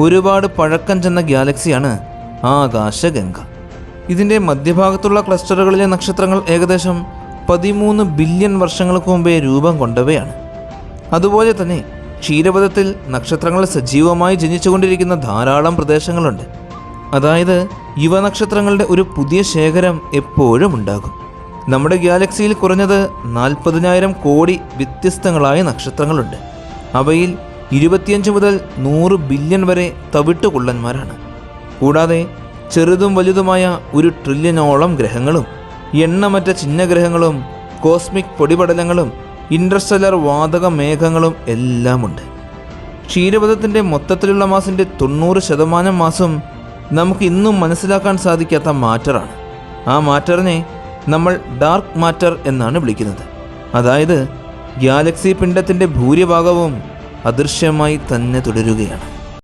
ഒരുപാട് പഴക്കം ചെന്ന ഗാലക്സിയാണ് ആകാശഗംഗ. ഇതിന്റെ മധ്യഭാഗത്തുള്ള ക്ലസ്റ്ററുകളിലെ നക്ഷത്രങ്ങൾ ഏകദേശം പതിമൂന്ന് ബില്യൺ വർഷങ്ങൾക്ക് മുമ്പേ രൂപം കൊണ്ടവയാണ്. അതുപോലെ തന്നെ ക്ഷീരപഥത്തിൽ നക്ഷത്രങ്ങൾ സജീവമായി ജനിച്ചുകൊണ്ടിരിക്കുന്ന ധാരാളം പ്രദേശങ്ങളുണ്ട്. അതായത് യുവനക്ഷത്രങ്ങളുടെ ഒരു പുതിയ ശേഖരം എപ്പോഴും ഉണ്ടാകും. നമ്മുടെ ഗാലക്സിയിൽ കുറഞ്ഞത് നാൽപ്പതിനായിരം കോടി വ്യത്യസ്തങ്ങളായ നക്ഷത്രങ്ങളുണ്ട്. അവയിൽ ഇരുപത്തിയഞ്ച് മുതൽ നൂറ് ബില്യൺ വരെ തവിട്ടുകൊള്ളന്മാരാണ്. കൂടാതെ ചെറുതും വലുതുമായ ഒരു ട്രില്യനോളം ഗ്രഹങ്ങളും എണ്ണമറ്റ ചിഹ്നഗ്രഹങ്ങളും കോസ്മിക് പൊടിപടലങ്ങളും ഇൻട്രസ്റ്റലർ വാതക മേഘങ്ങളും എല്ലാമുണ്ട്. ക്ഷീരപഥത്തിന്റെ മൊത്തത്തിലുള്ള മാസിന്റെ തൊണ്ണൂറ് ശതമാനം മാസം നമുക്ക് ഇന്നും മനസ്സിലാക്കാൻ സാധിക്കാത്ത മാറ്ററാണ്. ആ മാറ്ററിനെ നമ്മൾ ഡാർക്ക് മാറ്റർ എന്നാണ് വിളിക്കുന്നത്. അതായത് ഗാലക്സി പിണ്ഡത്തിന്റെ ഭൂരിഭാഗവും അദൃശ്യമായി തന്നെ തുടരുകയാണ്.